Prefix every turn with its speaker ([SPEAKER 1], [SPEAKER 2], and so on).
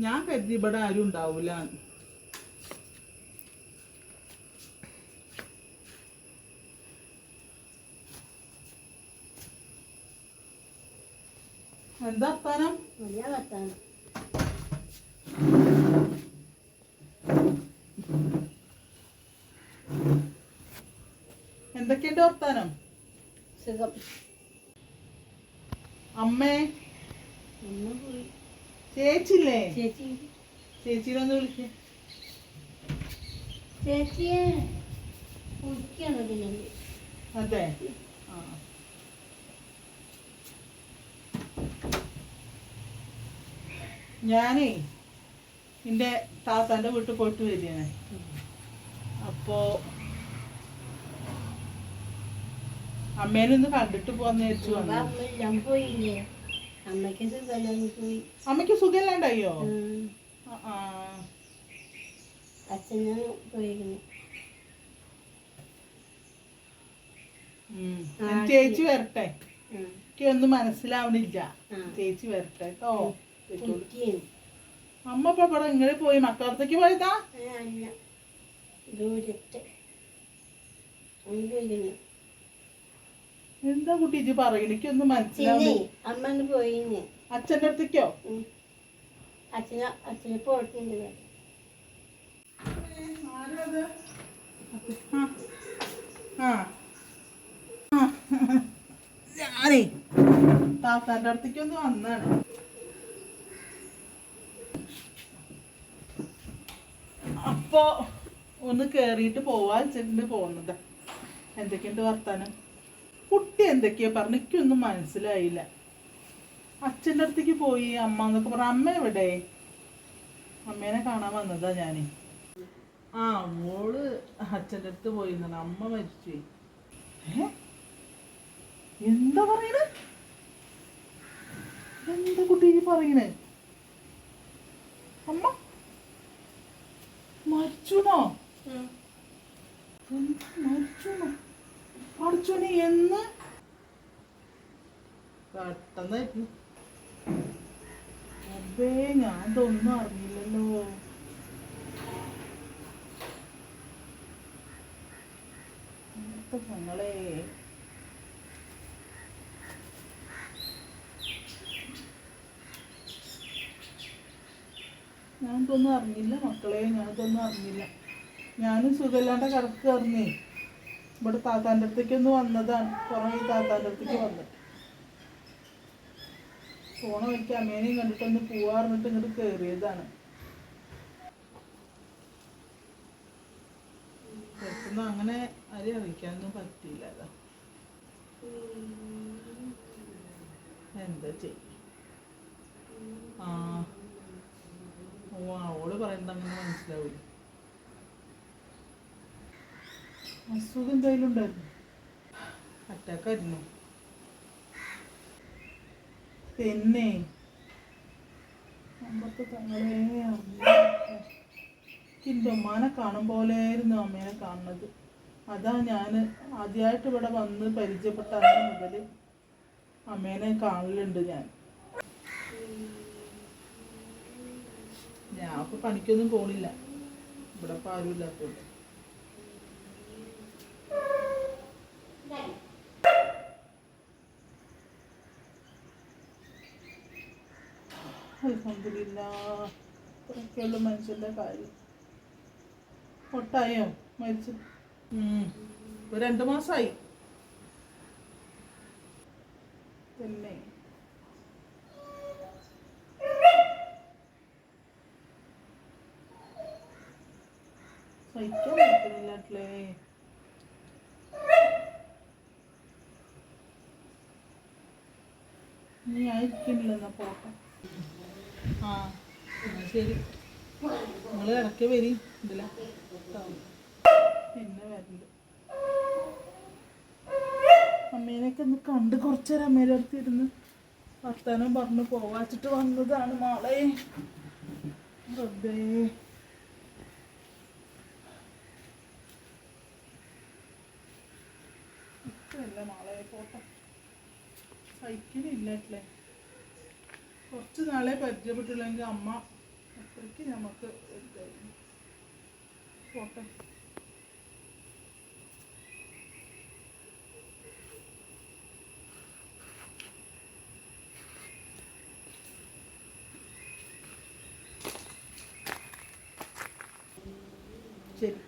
[SPEAKER 1] ഞാൻ കരുതി ഇവിടെ ആരും ഉണ്ടാവൂല. എന്താ വർത്താനം?
[SPEAKER 2] വലിയ വർത്താനം.
[SPEAKER 1] എന്തൊക്കെയുണ്ട് വർത്താനം?
[SPEAKER 2] സുഖം.
[SPEAKER 1] അമ്മേ?
[SPEAKER 2] ഒന്ന് പോയി.
[SPEAKER 1] ചേച്ചില്ലേ
[SPEAKER 2] ചേച്ചി.
[SPEAKER 1] ഒന്ന് വിളിക്ക.
[SPEAKER 2] ചേച്ചിയെ
[SPEAKER 1] അതെ. ആ. ഞാനേ എന്റെ താത്താന്റെ വീട്ടിൽ പോയിട്ട് വരികയാണ്. അപ്പോ അമ്മേനൊന്ന് കണ്ടിട്ട് പോന്ന് വെച്ചു വന്നു.
[SPEAKER 2] അമ്മയ്ക്ക് സുഖമല്ലാന്ന് പോയി
[SPEAKER 1] അമ്മയ്ക്ക് സുഖമില്ലാണ്ടായോ
[SPEAKER 2] പോയിരുന്നു.
[SPEAKER 1] ചേച്ചി വരട്ടെ. എനിക്കൊന്നും മനസ്സിലാവണില്ല. ചേച്ചി വരട്ടെ കേട്ടോ. അമ്മ ഇപ്പൊ ഇവിടെ ഇങ്ങനെ പോയി? മക്കളത്തേക്ക് പോയതാ?
[SPEAKER 2] ദൂരത്ത്. പോയിരുന്നു
[SPEAKER 1] എന്താ കുട്ടി ഇജ്ജ് പറയണ? എനിക്കൊന്നും
[SPEAKER 2] പിന്നെ
[SPEAKER 1] മനസ്സിലാവുന്നില്ല
[SPEAKER 2] അമ്മന്ന് പോയിന്ന്
[SPEAKER 1] അച്ഛന്റെ അടുത്തേക്കോ.
[SPEAKER 2] അച്ഛന അച്ഛനെ പോയിട്ടുണ്ട്.
[SPEAKER 1] ഞാനേ താത്താന്റെ അടുത്തേക്ക് ഒന്ന് വന്നാണ് അപ്പോ ഒന്ന് കേറിയിട്ട് പോവാ വെച്ചിട്ടുണ്ട് പോകുന്നത് എന്തൊക്കെയുണ്ട് വർത്താനം? കുട്ടി എന്തൊക്കെയാ പറഞ്ഞു. എനിക്കൊന്നും മനസ്സിലായില്ല. അച്ഛന്റെ അടുത്തേക്ക് പോയി. അമ്മ എന്നൊക്കെ പറഞ്ഞു അമ്മ എവിടെ? അമ്മേനെ കാണാൻ വന്നതാ ഞാൻ ആ മോൾ അച്ഛന്റെ അടുത്ത് പോയിരുന്നാണ് അമ്മ മരിച്ചു എന്താ പറയണേ? എന്താ കുട്ടി പറയണേ? അമ്മ? മരിച്ചുനോ എന്താ മരിച്ചുനോ പഠിച്ചോനെ എന്ന്. പെട്ടെന്നായിരുന്നു അബേ ഞാൻ ഇതൊന്നും അറിഞ്ഞില്ലല്ലോ. ഞങ്ങളെ ഞാൻ ഇതൊന്നും അറിഞ്ഞില്ല മക്കളെ ഞാൻ ഇതൊന്നും അറിഞ്ഞില്ല. ഞാനും സുഖമില്ലാണ്ട് കിടക്കുകയായിരുന്നേ. ഇവിടെ താത്താന്റെ അടുത്തേക്ക് ഒന്ന് വന്നതാണ്. പുറമെ താത്താന്റെ അടുത്തേക്ക് വന്നത് പോണ വഴിക്ക് അമ്മേനെയും കണ്ടിട്ടൊന്ന് പോവാറിഞ്ഞിട്ട് ഇങ്ങോട്ട് കയറിയതാണ് അങ്ങനെ ആരെയും അറിയിക്കാനൊന്നും പറ്റിയില്ല എന്താ ചെയ്യ ആ. ഓ അവൾ പറയുന്നത് അങ്ങനെ മനസ്സിലാവില്ല. അസുഖം എന്തായാലും ഉണ്ടായിരുന്നു. അറ്റാക്കായിരുന്നു. പിന്നെ എന്റെ ഉമ്മാനെ കാണും പോലെയായിരുന്നു അമ്മേനെ കാണുന്നത്. അതാ ഞാൻ ആദ്യമായിട്ട് ഇവിടെ വന്ന് പരിചയപ്പെട്ട അന്ന് മുതൽ അമ്മേനെ കാണലുണ്ട് ഞാൻ. ഞാൻ പണിക്കൊന്നും പോണില്ല. ഇവിടെ ഇപ്പൊ ആരും അൽഹംദുലില്ല. ഇത്രയൊക്കെയുള്ളൂ മനുഷ്യന്റെ കാര്യം. ഒട്ടായോ മരിച്ചു. ഒരു രണ്ട് മാസമായി പിന്നെ. സഹിക്കാൻ പോട്ടെ അമ്മേനെയൊക്കെ ഒന്ന് കണ്ട് കുറച്ചേരം അമ്മേന്റെ അടുത്ത് ഇരുന്ന് വർത്താനം പറഞ്ഞ് പോവാച്ചിട്ട് വന്നതാണ് മോളെ. റബ്ബേ. ഇത്രയല്ല മോളെ പോട്ടെ. സഹിക്കണില്ല അല്ലേ? കുറച്ച് നാളെ പരിചയപ്പെട്ടുള്ളെങ്കിൽ അമ്മ അത്രയ്ക്ക് നമുക്ക്. പോട്ടെ ശരി